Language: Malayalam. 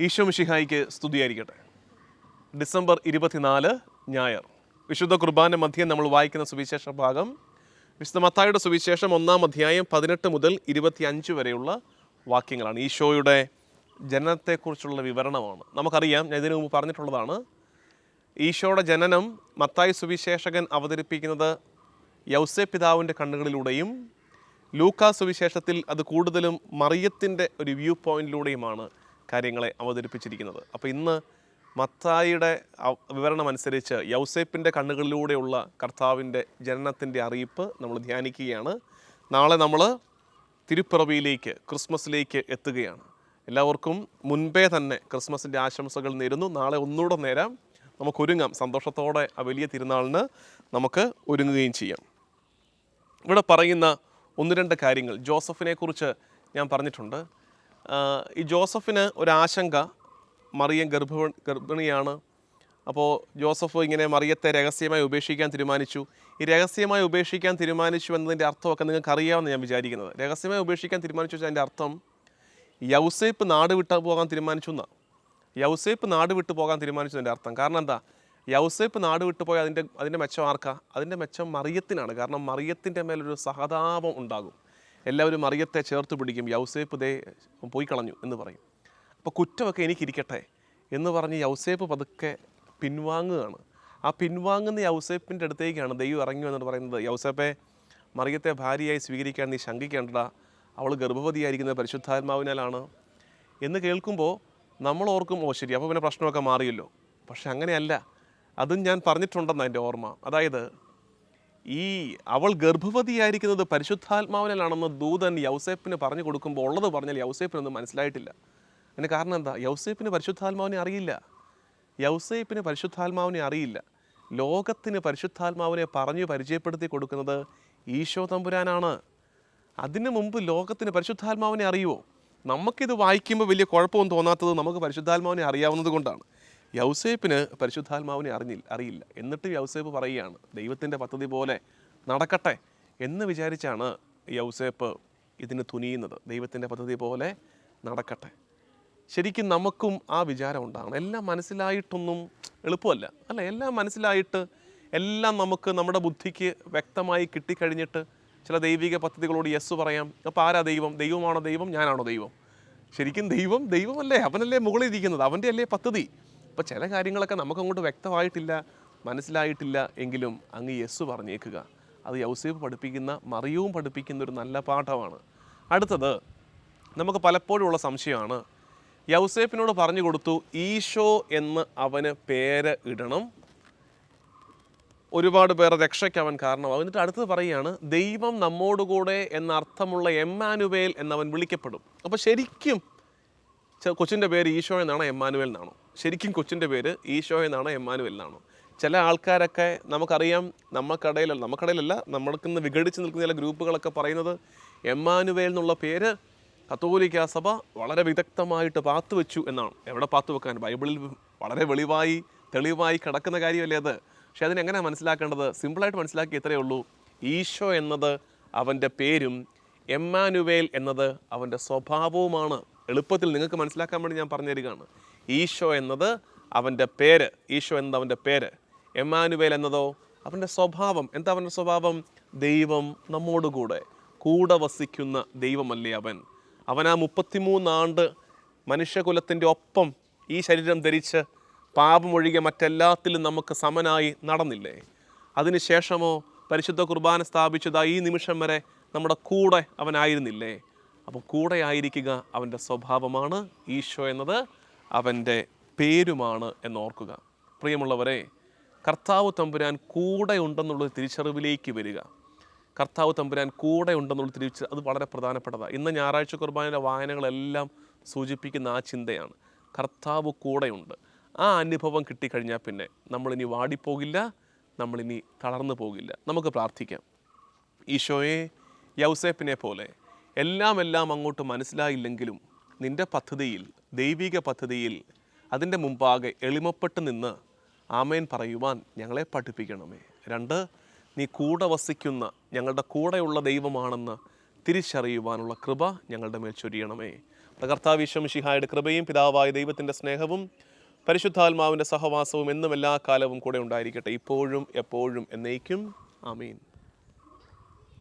ഈശോ മിഷിഹായിക്ക് സ്തുതിയായിരിക്കട്ടെ. ഡിസംബർ ഇരുപത്തിനാല് ഞായർ. വിശുദ്ധ കുർബാന മധ്യം നമ്മൾ വായിക്കുന്ന സുവിശേഷ ഭാഗം. വിശുദ്ധ മത്തായുടെ സുവിശേഷം ഒന്നാം അധ്യായം പതിനെട്ട് മുതൽ ഇരുപത്തിയഞ്ച് വരെയുള്ള വാക്യങ്ങളാണ്. ഈശോയുടെ ജനനത്തെക്കുറിച്ചുള്ള വിവരണമാണ്. നമുക്കറിയാം ഞാൻ ഇതിനു മുമ്പ് പറഞ്ഞിട്ടുള്ളതാണ്. ഈശോയുടെ ജനനം മത്തായി സുവിശേഷകൻ അവതരിപ്പിക്കുന്നത് യൗസെ പിതാവിന്റെ കണ്ണുകളിലൂടെയും ലൂക്കാ സുവിശേഷത്തിൽ അത് കൂടുതലും മറിയത്തിന്റെ ഒരു വ്യൂ പോയിന്റിലൂടെയുമാണ് കാര്യങ്ങളെ അവതരിപ്പിച്ചിരിക്കുന്നത്. അപ്പോൾ ഇന്ന് മത്തായിയുടെ വിവരണം അനുസരിച്ച് യൗസേപ്പിന്റെ കണ്ണുകളിലൂടെയുള്ള കർത്താവിന്റെ ജനനത്തിന്റെ അറിയിപ്പ് നമ്മൾ ധ്യാനിക്കുകയാണ്. നാളെ നമ്മൾ തിരുപ്പിറവിയിലേക്ക് ക്രിസ്മസിലേക്ക് എത്തുകയാണ്. എല്ലാവർക്കും മുൻപേ തന്നെ ക്രിസ്മസിന്റെ ആശംസകൾ നേരുന്നു. നാളെ ഒന്നുകൂടെ നേരം. നമുക്ക് ഒരുങ്ങാം. സന്തോഷത്തോടെ ആ വലിയ തിരുനാളിന് നമുക്ക് ഒരുങ്ങുകയും ചെയ്യാം. ഇവിടെ പറയുന്ന ഒന്ന് രണ്ട് കാര്യങ്ങൾ. ജോസഫിനെക്കുറിച്ച് ഞാൻ പറഞ്ഞിട്ടുണ്ട്. ഈ ജോസഫിന് ഒരാശങ്ക മറിയം ഗർഭ ഗർഭിണിയാണ്. അപ്പോൾ ജോസഫ് ഇങ്ങനെ മറിയത്തെ രഹസ്യമായി ഉപേക്ഷിക്കാൻ തീരുമാനിച്ചു. ഈ രഹസ്യമായി ഉപേക്ഷിക്കാൻ തീരുമാനിച്ചു എന്നതിന്റെ അർത്ഥമൊക്കെ നിങ്ങൾക്ക് അറിയാമെന്ന് ഞാൻ വിചാരിക്കുന്നത്. രഹസ്യമായി ഉപേക്ഷിക്കാൻ തീരുമാനിച്ചു വെച്ചാൽ അതിന്റെ അർത്ഥം യൗസേപ്പ് നാട് വിട്ട് പോകാൻ തീരുമാനിച്ചു എന്നാണ് യൗസേപ്പ് നാട് വിട്ടു പോകാൻ തീരുമാനിച്ചതിന്റെ അർത്ഥം. കാരണം എന്താ? യൗസേപ്പ് നാട് വിട്ടു പോയി അതിന്റെ അതിന്റെ മെച്ചം ആർക്കാ? അതിന്റെ മെച്ചം മറിയത്തിനാണ്. കാരണം മറിയത്തിന്റെ മേലൊരു സഹതാപം ഉണ്ടാകും. എല്ലാവരും മറിയത്തെ ചേർത്ത് പിടിക്കും യൗസേപ്പ് ദേ പോയി കളഞ്ഞു എന്ന് പറയും. അപ്പോൾ കുറ്റമൊക്കെ എനിക്കിരിക്കട്ടെ എന്ന് പറഞ്ഞ് യൗസേപ്പ് പതുക്കെ പിൻവാങ്ങുകയാണ്. ആ പിൻവാങ്ങുന്ന യൗസേപ്പിന്റെ അടുത്തേക്കാണ് ദൈവം ഇറങ്ങി വന്നിട്ട് പറയുന്നത് യൗസേപ്പെ മറിയത്തെ ഭാര്യയായി സ്വീകരിക്കാൻ നീ ശങ്കിക്കേണ്ടടാ. അവൾ ഗർഭവതിയായിരിക്കുന്നത് പരിശുദ്ധാത്മാവിനാലാണ്. എന്ന് കേൾക്കുമ്പോൾ നമ്മൾ ഓർക്കും ഓ ശരി അപ്പോൾ പിന്നെ പ്രശ്നമൊക്കെ മാറിയല്ലോ. പക്ഷെ അങ്ങനെയല്ല. അതും ഞാൻ പറഞ്ഞിട്ടുണ്ടെന്ന് എന്റെ ഓർമ്മ. അതായത് ഈ അവൾ ഗർഭവതിയായിരിക്കുന്നത് പരിശുദ്ധാത്മാവിനാണെന്ന് ദൂതൻ യൗസേപ്പിന് പറഞ്ഞു കൊടുക്കുമ്പോൾ ഉള്ളത് പറഞ്ഞാൽ യൗസേപ്പിനൊന്നും മനസ്സിലായിട്ടില്ല. അതിന് കാരണം എന്താ? യൗസേപ്പിന് പരിശുദ്ധാത്മാവിനെ അറിയില്ല. യൗസേപ്പിന് പരിശുദ്ധാത്മാവിനെ അറിയില്ല. ലോകത്തിന് പരിശുദ്ധാത്മാവിനെ പറഞ്ഞു പരിചയപ്പെടുത്തി കൊടുക്കുന്നത് ഈശോ തമ്പുരാനാണ്. അതിനു മുമ്പ് ലോകത്തിന് പരിശുദ്ധാത്മാവിനെ അറിയുമോ നമുക്കിത് വായിക്കുമ്പോൾ വലിയ കുഴപ്പമൊന്നും തോന്നാത്തത് നമുക്ക് പരിശുദ്ധാത്മാവിനെ അറിയാവുന്നത് കൊണ്ടാണ്. യൗസേപ്പിന് പരിശുദ്ധാത്മാവിനെ അറിഞ്ഞില്ല അറിയില്ല. എന്നിട്ട് യൗസേപ്പ് പറയുകയാണ് ദൈവത്തിന്റെ പദ്ധതി പോലെ നടക്കട്ടെ എന്ന് വിചാരിച്ചാണ് യൗസേപ്പ് ഇതിന് തുനിയുന്നത്. ദൈവത്തിന്റെ പദ്ധതി പോലെ നടക്കട്ടെ. ശരിക്കും നമുക്കും ആ വിചാരം ഉണ്ടാകണം എല്ലാം മനസ്സിലായിട്ടൊന്നും എളുപ്പമല്ല. അല്ല എല്ലാം മനസ്സിലായിട്ട് എല്ലാം നമുക്ക് നമ്മുടെ ബുദ്ധിക്ക് വ്യക്തമായി കിട്ടിക്കഴിഞ്ഞിട്ട് ചില ദൈവിക പദ്ധതികളോട് യെസ് പറയാം. അപ്പോൾ ആരാ ദൈവം? ദൈവമാണോ ദൈവം? ഞാനാണോ ദൈവം? ശരിക്കും ദൈവം ദൈവമല്ലേ? അവനല്ലേ മുകളിൽ ഇരിക്കുന്നത്? അവന്റെ അല്ലേ പദ്ധതി? അപ്പോൾ ചില കാര്യങ്ങളൊക്കെ നമുക്കങ്ങോട്ട് വ്യക്തമായിട്ടില്ല മനസ്സിലായിട്ടില്ല എങ്കിലും അങ്ങ് യെസ് പറഞ്ഞേക്കുക. അത് യൗസേഫ് പഠിപ്പിക്കുന്ന മറിയവും പഠിപ്പിക്കുന്ന ഒരു നല്ല പാഠമാണ്. അടുത്തത് നമുക്ക് പലപ്പോഴും ഉള്ള സംശയമാണ്. യൗസേഫിനോട് പറഞ്ഞു കൊടുത്തു ഈശോ എന്ന് അവന് പേര് ഇടണം. ഒരുപാട് പേർ രക്ഷയ്ക്ക് അവൻ കാരണമാവും എന്നിട്ട് അടുത്തത് പറയുകയാണ് ദൈവം നമ്മോടുകൂടെ എന്ന അർത്ഥമുള്ള എമ്മാനുവേൽ എന്നവൻ വിളിക്കപ്പെടും. അപ്പോൾ ശരിക്കും കൊച്ചിന്റെ പേര് ഈശോ എന്നാണോ എമ്മാനുവേൽ എന്നാണോ? ശരിക്കും കൊച്ചിന്റെ പേര് ഈശോ എന്നാണ് എമ്മാനുവൽ എന്നാണോ? ചില ആൾക്കാരൊക്കെ നമുക്കറിയാം നമ്മൾക്കിടയിലല്ല നമുക്കിടയിലല്ല നമ്മൾക്ക് ഇന്ന് വിഘടിച്ച് നിൽക്കുന്ന ചില ഗ്രൂപ്പുകളൊക്കെ പറയുന്നത് എമ്മാനുവേൽ എന്നുള്ള പേര് കത്തോലിക്ക സഭ വളരെ വിദഗ്ധമായിട്ട് പാത്തു വെച്ചു എന്നാണ്. എവിടെ പാത്തു വെക്കാൻ? ബൈബിളിൽ വളരെ വെളിവായി തെളിവായി കിടക്കുന്ന കാര്യമല്ലേ അത്? പക്ഷേ അതിനെങ്ങനെയാണ് മനസ്സിലാക്കേണ്ടത്? സിമ്പിളായിട്ട് മനസ്സിലാക്കി ഇത്രയേ ഉള്ളൂ. ഈശോ എന്നത് അവന്റെ പേരും എമ്മാനുവേൽ എന്നത് അവന്റെ സ്വഭാവവുമാണ്. എളുപ്പത്തിൽ നിങ്ങൾക്ക് മനസ്സിലാക്കാൻ വേണ്ടി ഞാൻ പറഞ്ഞു തരികയാണ് ഈശോ എന്നത് അവന്റെ പേര്. ഈശോ എന്നത് അവന്റെ പേര്. എമ്മാനുവേൽ എന്നതോ? അവന്റെ സ്വഭാവം. എന്താ അവന്റെ സ്വഭാവം? ദൈവം നമ്മോടുകൂടെ. കൂടെ വസിക്കുന്ന ദൈവമല്ലേ അവൻ. അവൻ ആ മുപ്പത്തിമൂന്നാണ്ട് മനുഷ്യകുലത്തിന്റെ ഒപ്പം ഈ ശരീരം ധരിച്ച് പാപമൊഴികെ മറ്റെല്ലാത്തിലും നമുക്ക് സമനായി നടന്നില്ലേ? അതിനുശേഷമോ പരിശുദ്ധ കുർബാന സ്ഥാപിച്ചത് ഈ നിമിഷം വരെ നമ്മുടെ കൂടെ അവനായിരുന്നില്ലേ? അപ്പോൾ കൂടെ ആയിരിക്കുക അവന്റെ സ്വഭാവമാണ് ഈശോ എന്നത്. അവന്റെ പേരുമാണ് എന്നോർക്കുക. പ്രിയമുള്ളവരെ കർത്താവ് തമ്പുരാൻ കൂടെ ഉണ്ടെന്നുള്ള തിരിച്ചറിവിലേക്ക് വരിക. കർത്താവ് തമ്പുരാൻ കൂടെ ഉണ്ടെന്നുള്ള തിരിച്ച് അത് വളരെ പ്രധാനപ്പെട്ടതാണ് ഇന്ന് ഞായറാഴ്ച കുർബാനയുടെ വായനകളെല്ലാം സൂചിപ്പിക്കുന്ന ആ ചിന്തയാണ്. കർത്താവ് കൂടെയുണ്ട്. ആ അനുഭവം കിട്ടിക്കഴിഞ്ഞാൽ പിന്നെ നമ്മളിനി വാടിപ്പോകില്ല നമ്മളിനി തളർന്നു പോകില്ല. നമുക്ക് പ്രാർത്ഥിക്കാം. ഈശോയെ യൗസേപ്പിനെ പോലെ എല്ലാം എല്ലാം അങ്ങോട്ട് മനസ്സിലായില്ലെങ്കിലും നിന്റെ പദ്ധതിയിൽ ദൈവിക പദ്ധതിയിൽ അതിന്റെ മുമ്പാകെ എളിമപ്പെട്ട് നിന്ന് ആമേൻ പറയുവാൻ ഞങ്ങളെ പഠിപ്പിക്കണമേ. രണ്ട് നീ കൂടെ വസിക്കുന്ന ഞങ്ങളുടെ കൂടെയുള്ള ദൈവമാണെന്ന് തിരിച്ചറിയുവാനുള്ള കൃപ ഞങ്ങളുടെ മേൽ ചൊരിയണമേ. കർത്താവിശ്വം ഷിഹായുടെ കൃപയും പിതാവായ ദൈവത്തിന്റെ സ്നേഹവും പരിശുദ്ധാത്മാവിന്റെ സഹവാസവും എന്നും എല്ലാ കാലവും കൂടെ ഉണ്ടായിരിക്കട്ടെ. ഇപ്പോഴും എപ്പോഴും എന്നേക്കും. ആമീൻ.